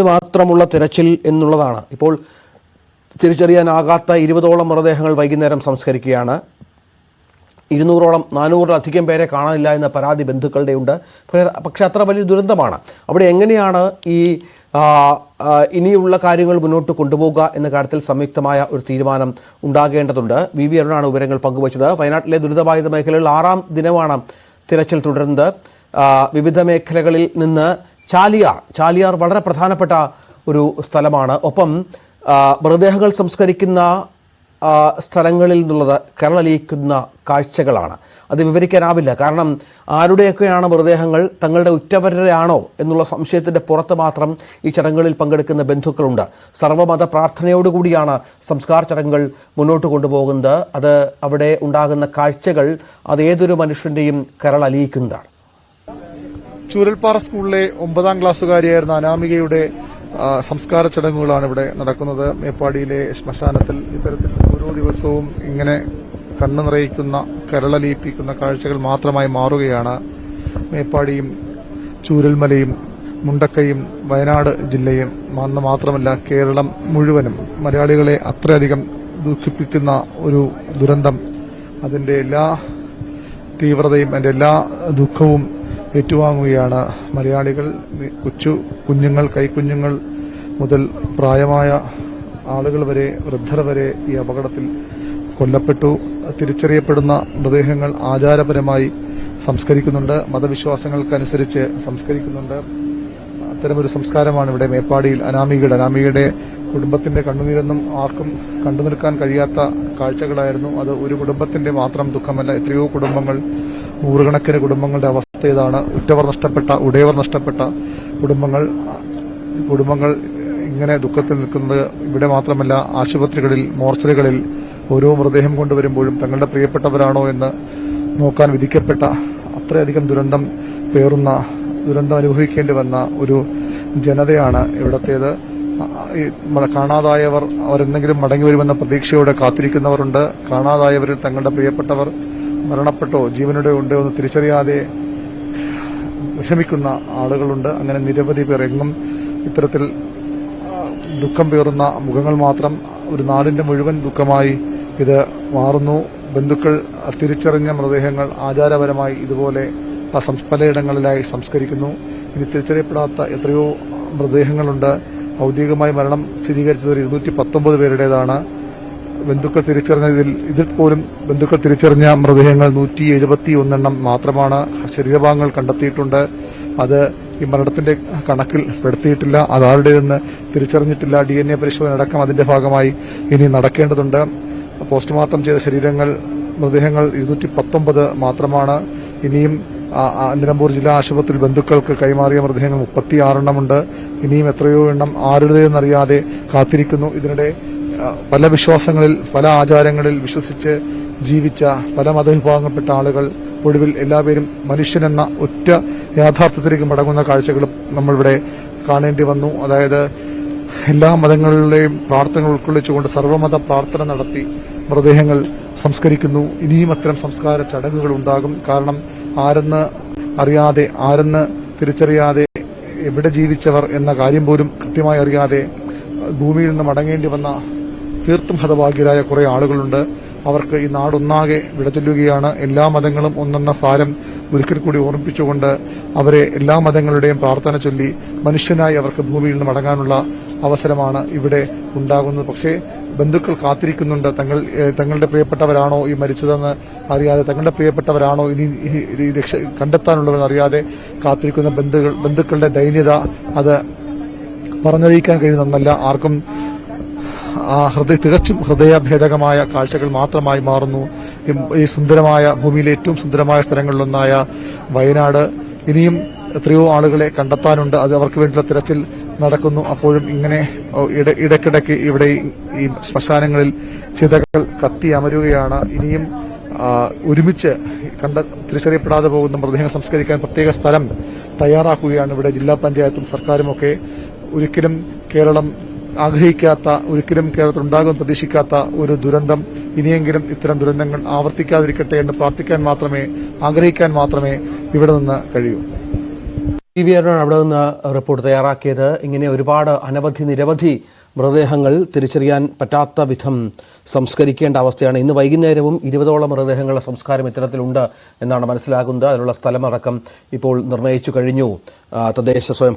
മാത്രമുള്ള തിരച്ചിൽ എന്നുള്ളതാണ്. ഇപ്പോൾ തിരിച്ചറിയാനാകാത്ത ഇരുപതോളം മൃതദേഹങ്ങൾ വൈകുന്നേരം സംസ്കരിക്കുകയാണ്. ഇരുന്നൂറോളം നാനൂറിലധികം പേരെ കാണാനില്ല എന്ന പരാതി ബന്ധുക്കളുടെ ഉണ്ട് പക്ഷേ അത്ര വലിയ ദുരന്തമാണ്. അവിടെ എങ്ങനെയാണ് ഈ ഇനിയുള്ള കാര്യങ്ങൾ മുന്നോട്ട് കൊണ്ടുപോകുക എന്ന കാര്യത്തിൽ സംയുക്തമായ ഒരു തീരുമാനം ഉണ്ടാകേണ്ടതുണ്ട്. വി വി അരുണാണ് വിവരങ്ങൾ പങ്കുവച്ചത്. വയനാട്ടിലെ ദുരിതബാധിത മേഖലകളിൽ ആറാം ദിനമാണ് തിരച്ചിൽ തുടരുന്നത്. വിവിധ മേഖലകളിൽ നിന്ന് ചാലിയാർ ചാലിയാർ വളരെ പ്രധാനപ്പെട്ട ഒരു സ്ഥലമാണ്. ഒപ്പം മൃതദേഹങ്ങൾ സംസ്കരിക്കുന്ന സ്ഥലങ്ങളിൽ നിന്നുള്ളത് കരളലിയിക്കുന്ന കാഴ്ചകളാണ്. അത് വിവരിക്കാനാവില്ല. കാരണം ആരുടെയൊക്കെയാണ് മൃതദേഹങ്ങൾ തങ്ങളുടെ ഉറ്റവരുടെയാണോ എന്നുള്ള സംശയത്തിന്റെ പുറത്ത് മാത്രം ഈ ചടങ്ങുകളിൽ പങ്കെടുക്കുന്ന ബന്ധുക്കളുണ്ട്. സർവമത പ്രാർത്ഥനയോടുകൂടിയാണ് സംസ്കാര ചടങ്ങുകൾ മുന്നോട്ട് കൊണ്ടുപോകുന്നത്. അത് അവിടെ ഉണ്ടാകുന്ന കാഴ്ചകൾ അതേതൊരു മനുഷ്യന്റെയും കരളലിയിക്കുന്നതാണ്. ചൂരൽപ്പാറ സ്കൂളിലെ ഒമ്പതാം ക്ലാസ്സുകാരിയായിരുന്ന അനാമികയുടെ സംസ്കാര ചടങ്ങുകളാണ് ഇവിടെ നടക്കുന്നത്. മേപ്പാടിയിലെ ശ്മശാനത്തിൽ ഇത്തരത്തിൽ ഓരോ ദിവസവും ഇങ്ങനെ കണ്ണു നിറയിക്കുന്ന കരളലിയിപ്പിക്കുന്ന കാഴ്ചകൾ മാത്രമായി മാറുകയാണ് മേപ്പാടിയും ചൂരൽമലയും മുണ്ടക്കയും വയനാട് ജില്ലയും. അന്ന് മാത്രമല്ല കേരളം മുഴുവനും മലയാളികളെ അത്രയധികം ദുഃഖിപ്പിക്കുന്ന ഒരു ദുരന്തം. അതിന്റെ എല്ലാ തീവ്രതയും അതിന്റെ എല്ലാ ദുഃഖവും ഏറ്റുവാങ്ങുകയാണ്. മലയാളികൾ കൊച്ചു കുഞ്ഞുങ്ങൾ കൈക്കുഞ്ഞുങ്ങൾ മുതൽ പ്രായമായ ആളുകൾ വരെ വൃദ്ധർ വരെ ഈ അപകടത്തിൽ കൊല്ലപ്പെട്ടു. തിരിച്ചറിയപ്പെടുന്ന മൃതദേഹങ്ങൾ ആചാരപരമായി സംസ്കരിക്കുന്നുണ്ട്. മതവിശ്വാസങ്ങൾക്കനുസരിച്ച് സംസ്കരിക്കുന്നുണ്ട്. അത്തരമൊരു സംസ്കാരമാണ് ഇവിടെ മേപ്പാടിയിൽ അനാമികയുടെ അനാമികയുടെ കുടുംബത്തിന്റെ കണ്ണുനീരൊന്നും ആർക്കും കണ്ടു നിൽക്കാൻ കഴിയാത്ത കാഴ്ചകളായിരുന്നു. അത് ഒരു കുടുംബത്തിന്റെ മാത്രം ദുഃഖമല്ല എത്രയോ കുടുംബങ്ങൾ നൂറുകണക്കിന് കുടുംബങ്ങളുടെ അവസ്ഥ ഇതാണ് ഉറ്റവർ നഷ്ടപ്പെട്ട ഉടയവർ നഷ്ടപ്പെട്ട കുടുംബങ്ങൾ കുടുംബങ്ങൾ ഇങ്ങനെ ദുഃഖത്തിൽ നിൽക്കുന്നത് ഇവിടെ മാത്രമല്ല ആശുപത്രികളിൽ മോർച്ചറികളിൽ ഓരോ മൃതദേഹം കൊണ്ടുവരുമ്പോഴും തങ്ങളുടെ പ്രിയപ്പെട്ടവരാണോ എന്ന് നോക്കാൻ വിധിക്കപ്പെട്ട അത്രയധികം ദുരന്തം പേറുന്ന ദുരന്തം അനുഭവിക്കേണ്ടി വന്ന ഒരു ജനതയാണ് ഇവിടത്തേത്. കാണാതായവർ അവരെന്തെങ്കിലും മടങ്ങി വരുമെന്ന പ്രതീക്ഷയോടെ കാത്തിരിക്കുന്നവരുണ്ട്. കാണാതായവരിൽ തങ്ങളുടെ പ്രിയപ്പെട്ടവർ മരണപ്പെട്ടോ ജീവനോടെ ഉണ്ടോ എന്ന് തിരിച്ചറിയാതെ വിഷമിക്കുന്ന ആളുകളുണ്ട്. അങ്ങനെ നിരവധി പേർ എങ്ങും ഇത്തരത്തിൽ ദുഃഖം പേറുന്ന മുഖങ്ങൾ മാത്രം ഒരു നാടിന്റെ മുഴുവൻ ദുഃഖമായി ഇത് മാറുന്നു. ബന്ധുക്കൾ തിരിച്ചറിഞ്ഞ മൃതദേഹങ്ങൾ ആചാരപരമായി ഇതുപോലെ പലയിടങ്ങളിലായി സംസ്കരിക്കുന്നു. ഇനി തിരിച്ചറിയപ്പെടാത്ത എത്രയോ മൃതദേഹങ്ങളുണ്ട്. ഔദ്യോഗികമായി മരണം സ്ഥിരീകരിച്ചത് ഇരുന്നൂറ്റി പത്തൊമ്പത് പേരുടേതാണ്. ബന്ധുക്കൾ തിരിച്ചറിഞ്ഞതിൽ ഇതിൽ പോലും ബന്ധുക്കൾ തിരിച്ചറിഞ്ഞ മൃതദേഹങ്ങൾ നൂറ്റി എഴുപത്തി ഒന്നെണ്ണം മാത്രമാണ് ശരീരഭാഗങ്ങൾ കണ്ടെത്തിയിട്ടുണ്ട്. അത് ഈ മരണത്തിന്റെ കണക്കിൽ പെടുത്തിയിട്ടില്ല. അതാരുടേതെന്ന് തിരിച്ചറിഞ്ഞിട്ടില്ല. ഡി എൻ എ പരിശോധന അടക്കം അതിന്റെ ഭാഗമായി ഇനി നടക്കേണ്ടതുണ്ട്. പോസ്റ്റ്മോർട്ടം ചെയ്ത ശരീരങ്ങൾ മൃതദേഹങ്ങൾ ഇരുന്നൂറ്റി പത്തൊമ്പത് മാത്രമാണ്. ഇനിയും നിലമ്പൂർ ജില്ലാ ആശുപത്രിയിൽ ബന്ധുക്കൾക്ക് കൈമാറിയ മൃതദേഹങ്ങൾ മുപ്പത്തിയാറെണ്ണമുണ്ട്. ഇനിയും എത്രയോ എണ്ണം ആരുടേതെന്നറിയാതെ കാത്തിരിക്കുന്നു. ഇതിനിടെ പല വിശ്വാസങ്ങളിൽ പല ആചാരങ്ങളിൽ വിശ്വസിച്ച് ജീവിച്ച പല മതവിഭാഗങ്ങളിൽപ്പെട്ട ആളുകൾ ഒടുവിൽ എല്ലാവരും മനുഷ്യനെന്ന ഒറ്റ യാഥാർത്ഥ്യത്തിലേക്ക് മടങ്ങുന്ന കാഴ്ചകളും നമ്മളിവിടെ കാണേണ്ടി വന്നു. അതായത് എല്ലാ മതങ്ങളിലെയും പ്രാർത്ഥനകൾ ഉൾക്കൊള്ളിച്ചുകൊണ്ട് സർവമത പ്രാർത്ഥന നടത്തി മൃതദേഹങ്ങൾ സംസ്കരിക്കുന്നു. ഇനിയും അത്തരം സംസ്കാര ചടങ്ങുകൾ ഉണ്ടാകും. കാരണം ആരെന്ന് അറിയാതെ ആരെന്ന് തിരിച്ചറിയാതെ എവിടെ ജീവിച്ചവർ എന്ന കാര്യം പോലും കൃത്യമായി അറിയാതെ ഭൂമിയിൽ നിന്ന് മടങ്ങേണ്ടി വന്ന തീർത്തും ഹതഭാഗ്യരായ കുറെ ആളുകളുണ്ട്. അവർക്ക് ഈ നാടൊന്നാകെ വിടചൊല്ലുകയാണ്. എല്ലാ മതങ്ങളും ഒന്നെന്ന സാരം ഒരിക്കൽ കൂടി ഓർമ്മിപ്പിച്ചുകൊണ്ട് അവരെ എല്ലാ മതങ്ങളുടെയും പ്രാർത്ഥന ചൊല്ലി മനുഷ്യനായി അവർക്ക് ഭൂമിയിൽ നിന്ന് മടങ്ങാനുള്ള അവസരമാണ് ഇവിടെ ഉണ്ടാകുന്നത്. പക്ഷേ ബന്ധുക്കൾ കാത്തിരിക്കുന്നുണ്ട്. തങ്ങൾ തങ്ങളുടെ പ്രിയപ്പെട്ടവരാണോ ഈ മരിച്ചതെന്ന് അറിയാതെ തങ്ങളുടെ പ്രിയപ്പെട്ടവരാണോ ഇനി രക്ഷ കണ്ടെത്താനുള്ളവരെന്ന് അറിയാതെ കാത്തിരിക്കുന്ന ബന്ധുക്കളുടെ ദൈന്യത അത് പറഞ്ഞറിയിക്കാൻ കഴിയുന്നതല്ല. ആർക്കും ആ ഹൃദയ തികച്ചും ഹൃദയഭേദകമായ കാഴ്ചകൾ മാത്രമായി മാറുന്നു. ഈ- സുന്ദരമായ ഭൂമിയിലെ ഏറ്റവും സുന്ദരമായ സ്ഥലങ്ങളിലൊന്നായ വയനാട്. ഇനിയും എത്രയോ ആളുകളെ കണ്ടെത്താനുണ്ട്. അത് അവർക്ക് വേണ്ടിയുള്ള തിരച്ചിൽ നടക്കുന്നു. അപ്പോഴും ഇങ്ങനെ ഇടയ്ക്കിടയ്ക്ക് ഇവിടെ ഈ- ശ്മശാനങ്ങളിൽ ചിതകൾ കത്തി അമരുകയാണ്. ഇനിയും ഒരുമിച്ച് കണ്ട തിരിച്ചറിയപ്പെടാതെ പോകുന്ന മൃതദേഹം സംസ്കരിക്കാൻ പ്രത്യേക സ്ഥലം തയ്യാറാക്കുകയാണ് ഇവിടെ ജില്ലാ പഞ്ചായത്തും സർക്കാരും സർക്കാരുമൊക്കെ. ഒരിക്കലും കേരളം ആഗ്രഹിക്കാത്ത ഒരിക്കലും കേരളത്തിൽ ഉണ്ടാകുമെന്ന് പ്രതീക്ഷിക്കാത്ത ഒരു ദുരന്തം ഇനിയെങ്കിലും ഇത്തരം ദുരന്തങ്ങൾ ആവർത്തിക്കാതിരിക്കട്ടെ എന്ന് പ്രാർത്ഥിക്കാൻ മാത്രമേ ആഗ്രഹിക്കാൻ മാത്രമേ ഇവിടെ നിന്ന് കഴിയൂ. ടി വി ആറിനാണ് അവിടെ നിന്ന് റിപ്പോർട്ട് തയ്യാറാക്കിയത്. ഇങ്ങനെ ഒരുപാട് അനവധി നിരവധി മൃതദേഹങ്ങൾ തിരിച്ചറിയാൻ പറ്റാത്ത വിധം സംസ്കരിക്കേണ്ട അവസ്ഥയാണ്. ഇന്ന് വൈകുന്നേരവും ഇരുപതോളം മൃതദേഹങ്ങളുടെ സംസ്കാരം ഇത്തരത്തിലുണ്ട് എന്നാണ് മനസ്സിലാകുന്നത്. അതിനുള്ള സ്ഥലമടക്കം ഇപ്പോൾ നിർണയിച്ചു കഴിഞ്ഞു. തദ്ദേശ സ്വയം